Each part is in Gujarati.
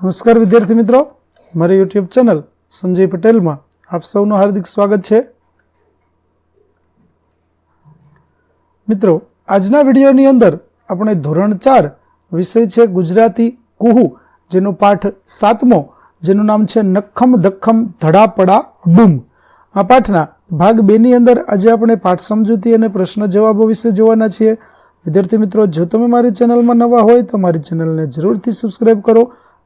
નમસ્કાર વિદ્યાર્થી મિત્રો. મારી યુટ્યુબ ચેનલ સંજય પટેલમાં આપ સૌનું હાર્દિક સ્વાગત છે. મિત્રો, આજના વિડીયોની અંદર આપણે ધોરણ ચાર વિષય છે ગુજરાતી કુહુ, જેનો પાઠ સાતમો, જેનું નામ છે નખમ ધખમ ધડાપડા બૂમ. આ પાઠના ભાગ બેની અંદર આજે આપણે પાઠ સમજૂતી અને પ્રશ્ન જવાબો વિશે જોવાના છીએ. વિદ્યાર્થી મિત્રો, જો તમે મારી ચેનલમાં નવા હોય તો મારી ચેનલને જરૂરથી સબસ્ક્રાઈબ કરો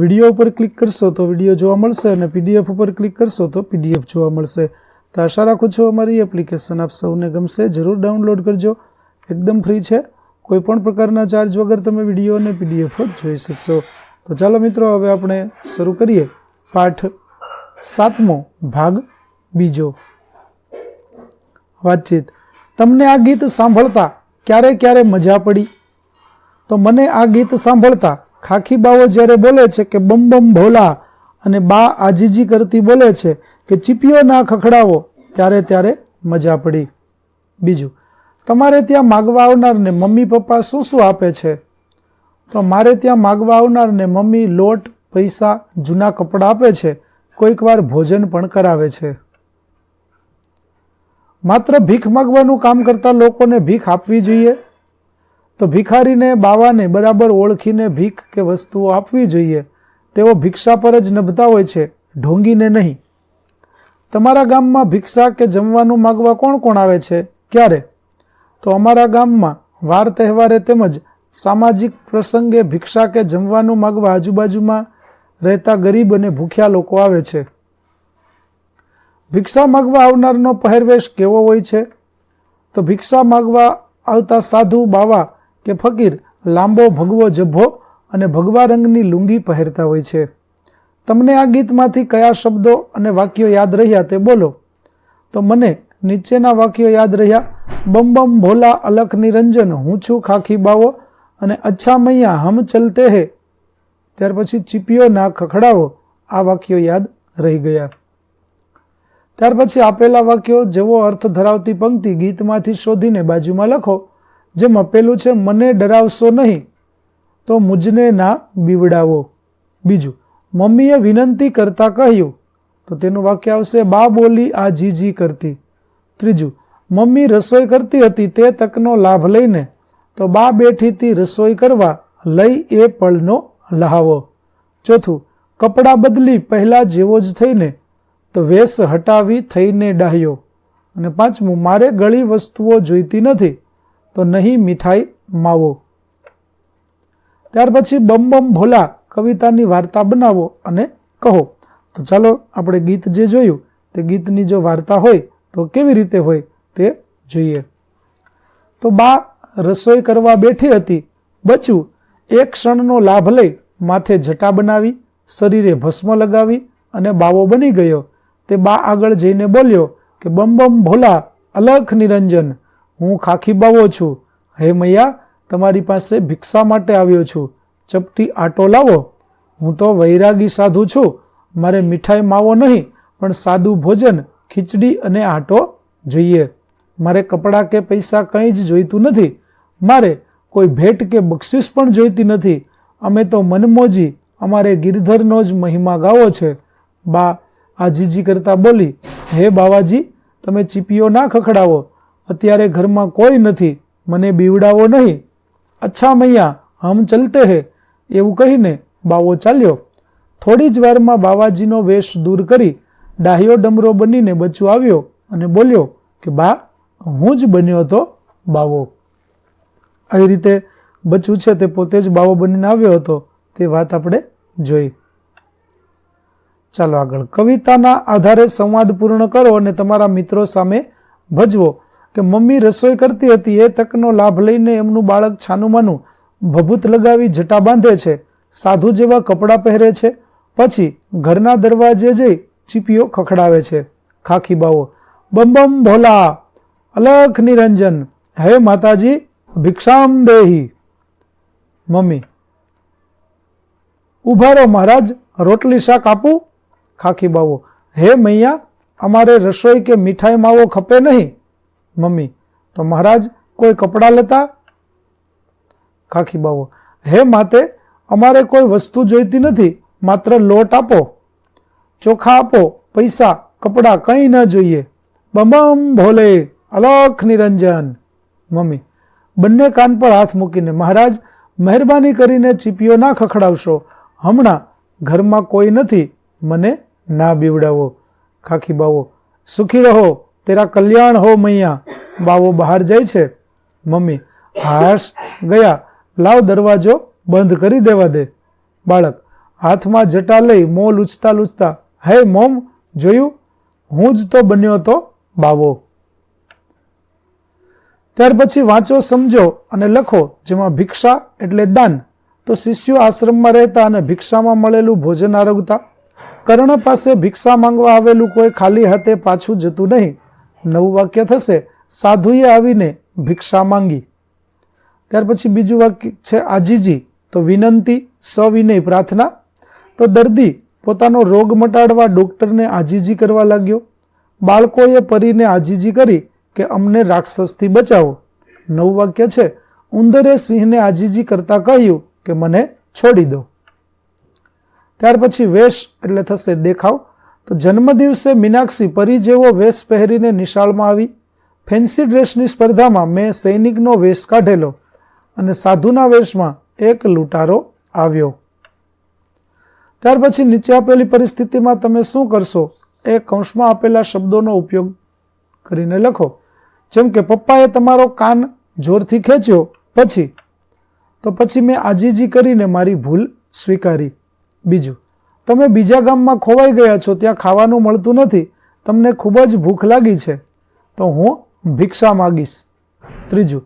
વીડિયો ઉપર ક્લિક કરશો તો વીડિયો જોવા મળશે અને પીડીએફ ઉપર ક્લિક કરશો તો પીડીએફ જોવા મળશે. તો આશા રાખું છું અમારી એપ્લિકેશન આપ સૌને ગમશે. જરૂર ડાઉનલોડ કરજો. એકદમ ફ્રી છે. કોઈ પણ પ્રકારના ચાર્જ વગર તમે વીડિયો અને પીડીએફ જોઈ શકશો. તો ચાલો મિત્રો, હવે આપણે શરૂ કરીએ. પાઠ સાતમો ભાગ બીજો. વાતચીત. તમને આ ગીત સાંભળતા ક્યારે ક્યારે મજા પડી? તો મને આ ગીત સાંભળતા ખાખી બાવો જ્યારે બોલે છે કે બમ બમ ભોલા અને બા આજીજી કરતી બોલે છે કે ચીપીઓ ના ખખડાવો, ત્યારે ત્યારે મજા પડી. બીજું, તમારે ત્યાં માગવા આવનારને મમ્મી પપ્પા શું શું આપે છે? તો મારે ત્યાં માગવા આવનારને મમ્મી લોટ, પૈસા, જૂના કપડાં આપે છે, કોઈક વાર ભોજન પણ કરાવે છે. માત્ર ભીખ માગવાનું કામ કરતા લોકોને ભીખ આપવી જોઈએ? તો ભિખારીને, બાવાને બરાબર ઓળખીને ભીખ કે વસ્તુઓ આપવી જોઈએ. તેઓ ભિક્ષા પર જ નભતા હોય છે, ઢોંગીને નહીં. તમારા ગામમાં ભિક્ષા કે જમવાનું માગવા કોણ કોણ આવે છે? ક્યારે? તો અમારા ગામમાં વાર તહેવારે તેમજ સામાજિક પ્રસંગે ભિક્ષા કે જમવાનું માગવા આજુબાજુમાં રહેતા ગરીબ અને ભૂખ્યા લોકો આવે છે. ભિક્ષા માગવા આવનારનો પહેરવેશ કેવો હોય છે? તો ભિક્ષા માગવા આવતા સાધુ, બાવા કે ફકીર લાંબો ભગવો જભ્ભો અને ભગવા રંગની લુંગી પહેરતા હોય છે. તમને આ ગીતમાંથી કયા શબ્દો અને વાક્યો યાદ રહ્યા તે બોલો. તો મને નીચેના વાક્યો યાદ રહ્યા. બમ બમ ભોલા અલખ નિરંજન, હું છું ખાખી બાવો અને અચ્છા મૈયા, હમ ચલતે હે. ત્યાર પછી ચીપિયો ના ખખડાવો, આ વાક્યો યાદ રહી ગયા. ત્યાર પછી આપેલા વાક્યો જેવો અર્થ ધરાવતી પંક્તિ ગીતમાંથી શોધીને બાજુમાં લખો. જેમાં આપેલું છે, મને ડરાવશો નહીં, તો મુજને ના બીવડાવો. બીજું, મમ્મીએ વિનંતી કરતાં કહ્યું, તો તેનું વાક્ય આવશે, બા બોલી આ જી જી કરતી. ત્રીજું, મમ્મી રસોઈ કરતી હતી, તે તકનો લાભ લઈને, તો બા બેઠી હતી રસોઈ કરવા, લઈ એ પળનો લહાવો. ચોથું, કપડાં બદલી પહેલાં જેવો જ થઈને, તો વેશ હટાવી થઈને ડાહ્યો. અને પાંચમું, મારે ગળી વસ્તુઓ જોઈતી નથી તો નહીં મીઠાઈ માવો. ત્યાર પછી બમ બમ ભોલા કવિતાની વાર્તા બનાવો અને કહો. તો ચાલો આપણે ગીત જે જોયું, તે ગીતની જો વાર્તા હોય, તો કેવી રીતે હોય તે જોઈએ. તો બા રસોઈ કરવા બેઠી હતી. બચ્યું એક ક્ષણનો લાભ લઈ માથે જટા બનાવી, શરીરે ભસ્મ લગાવી અને બાવો બની ગયો. તે બા આગળ જઈને બોલ્યો કે, બમ બમ ભોલા, અલખ નિરંજન હું ખાખી બાવો છું. હે મૈયા, તમારી પાસે ભિક્ષા માટે આવ્યો છું. ચપટી આટો લાવો. હું તો વૈરાગી સાધુ છું. મારે મીઠાઈ માવો નહીં, પણ સાદું ભોજન, ખીચડી અને આટો જોઈએ. મારે કપડાં કે પૈસા કંઈ જ જોઈતું નથી. મારે કોઈ ભેટ કે બક્ષિસ પણ જોઈતી નથી. અમે તો મનમોજી, અમારે ગિરધરનો જ મહિમા ગાવો છે. બા આજીજી કરતાં બોલી, હે બાવાજી, તમે ચીપીઓ ના ખખડાવો. અત્યારે ઘરમાં કોઈ નથી, મને બીવડાવો નહીં. અચ્છા મૈયા હમ ચલતે હે, એવું કહીને બાવો ચાલ્યો. થોડી જ વારમાં બાવાજીનો વેશ દૂર કરી ડાહ્યો ડમરો બનીને બચ્ચું આવ્યો અને બોલ્યો કે, બા, હું જ બન્યો હતો બાવો. આવી રીતે બચ્ચું છે તે પોતે જ બાવો બનીને આવ્યો હતો, તે વાત આપણે જોઈ. ચાલો આગળ. કવિતાના આધારે સંવાદ પૂર્ણ કરો અને તમારા મિત્રો સામે ભજવો. કે મમ્મી રસોઈ કરતી હતી, એ તકનો લાભ લઈને એમનું બાળક છાનુમાનું ભભૂત લગાવી જટા બાંધે છે, સાધુ જેવા કપડાં પહેરે છે, પછી ઘરના દરવાજે જઈ ચીપીઓ ખખડાવે છે. ખાખી બાવો બમ ભોલા, અલખ નિરંજન, હે માતાજી, ભિક્ષામ દેહી. મમ્મી ઊભા રહો મહારાજ, રોટલી શાક આપું? ખાખી બાવો હે મૈયા, અમારે રસોઈ કે મીઠાઈ માવો ખપે નહીં? મમ્મી, તો મહારાજ કોઈ કપડાં લેતા? ખાખી બાવો હે માતે, અમારે કોઈ વસ્તુ જોઈતી નથી, માત્ર લોટ આપો, ચોખા આપો, પૈસા, કપડાં કંઈ ન જોઈએ. બમમ ભોલે, અલખ નિરંજન. મમ્મી, બંને કાન પર હાથ મૂકીને, મહારાજ, મહેરબાની કરીને ચીપીઓ ના ખખડાવશો. હમણાં ઘરમાં કોઈ નથી, મને ના બીવડાવો. ખાખી બાવો સુખી રહો. તેરા કલ્યાણ હો મૈયા, બાવો બહાર જાય છે. મમ્મી, હાશ, ગયા, લાવ દરવાજો બંધ કરી દેવા દે. બાળક, હાથમાં જટા લઈ મો લૂછતા લૂછતા, હે મોમ, જોયું? હું જ તો બન્યો તો બાવો. ત્યાર પછી વાંચો, સમજો અને લખો, જેમાં ભિક્ષા એટલે દાન. તો શિષ્યો આશ્રમમાં રહેતા અને ભિક્ષામાં મળેલું ભોજન આરોગતા. કર્ણ પાસે ભિક્ષા માંગવા આવેલું કોઈ ખાલી હાથે પાછું જતું નહીં. નવું વાક્ય થશે, સાધુએ આવીને ભિક્ષા માંગી. ત્યાર પછી બીજું વાક્ય છે આજીજી, તો વિનંતી, સવિનય પ્રાર્થના. તો દર્દી પોતાનો રોગ મટાડવા ડૉક્ટરને આજીજી કરવા લાગ્યો. બાળકોએ પરીને આજીજી કરી કે અમને રાક્ષસથી બચાવો. નવું વાક્ય છે, ઉંદરે સિંહને આજીજી કરતા કહ્યું કે મને છોડી દો. ત્યાર પછી વેશ એટલે થશે દેખાવ. તો જન્મદિવસે મીનાક્ષી પરી જેવો વેશ પહેરીને નિશાળમાં આવી. ફેન્સી ડ્રેસની સ્પર્ધામાં મેં સૈનિકનો વેશ કાઢેલો અને સાધુના વેશમાં એક લૂંટારો આવ્યો. ત્યાર પછી નીચે આપેલી પરિસ્થિતિમાં તમે શું કરશો એ કૌંસમાં આપેલા શબ્દોનો ઉપયોગ કરીને લખો. જેમ કે, પપ્પાએ તમારો કાન જોરથી ખેંચ્યો પછી. તો પછી મેં આજીજી કરીને મારી ભૂલ સ્વીકારી. બીજું તમે બીજા ગામમાં ખોવાઈ ગયા છો, ત્યાં ખાવાનું મળતું નથી, તમને ખૂબ જ ભૂખ લાગી છે. તો હું ભિક્ષા માગીશ. ત્રીજું,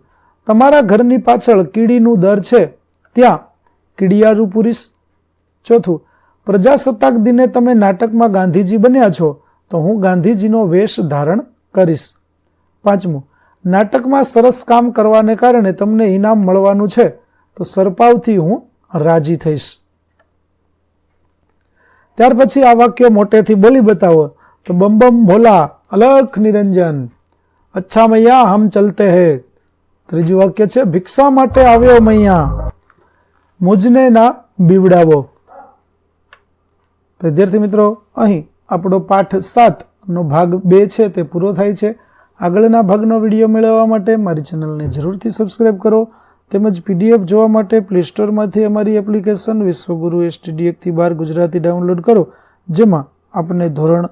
તમારા ઘરની પાછળ કીડીનું દર છે, ત્યાં કીડિયારું પૂરીશ. ચોથું, પ્રજાસત્તાક દિને તમે નાટકમાં ગાંધીજી બન્યા છો, તો હું ગાંધીજીનો વેશ ધારણ કરીશ. પાંચમું, નાટકમાં સરસ કામ કરવાને કારણે તમને ઇનામ મળવાનું છે, તો સરપાવથી હું રાજી થઈશ. ત્યાર પછી આ વાક્યો મોટેથી બોલી બતાવો. તો બમ બમ ભોલા, અલખ નિરંજન, અચ્છા મૈયા, હમ ચલતે હે. ત્રીજું વાક્ય છે, ભિક્ષા માટે આવ્યો મૈયા, મુજને ના બીવડાવો. તો વિદ્યાર્થી મિત્રો, અહીં આપણો પાઠ સાત નો ભાગ બે છે, તે પૂરો થાય છે. આગળના ભાગનો વીડિયો મેળવવા માટે મારી ચેનલને જરૂરથી સબસ્ક્રાઈબ કરો. તેમજ પીડીએફ જોવા માટે પ્લે સ્ટોરમાંથી અમારી એપ્લિકેશન વિશ્વગુરુ એસટીડીએકથી બાર ગુજરાતી ડાઉનલોડ કરો, જેમાં આપને ધોરણ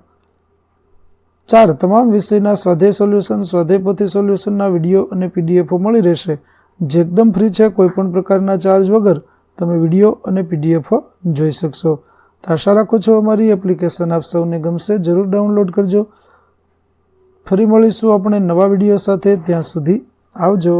ચાર તમામ વિષયના સ્વાધ્યાય સોલ્યુશન સ્વાધે પોથી સોલ્યુશનના વીડિયો અને પીડીએફો મળી રહેશે. જે એકદમ ફ્રી છે, કોઈપણ પ્રકારના ચાર્જ વગર તમે વીડિયો અને પીડીએફો જોઈ શકશો. તો આશા રાખું છું અમારી એપ્લિકેશન આપ સૌને ગમશે. જરૂર ડાઉનલોડ કરજો. ફરી મળીશું આપણે નવા વીડિયો સાથે. ત્યાં સુધી આવજો.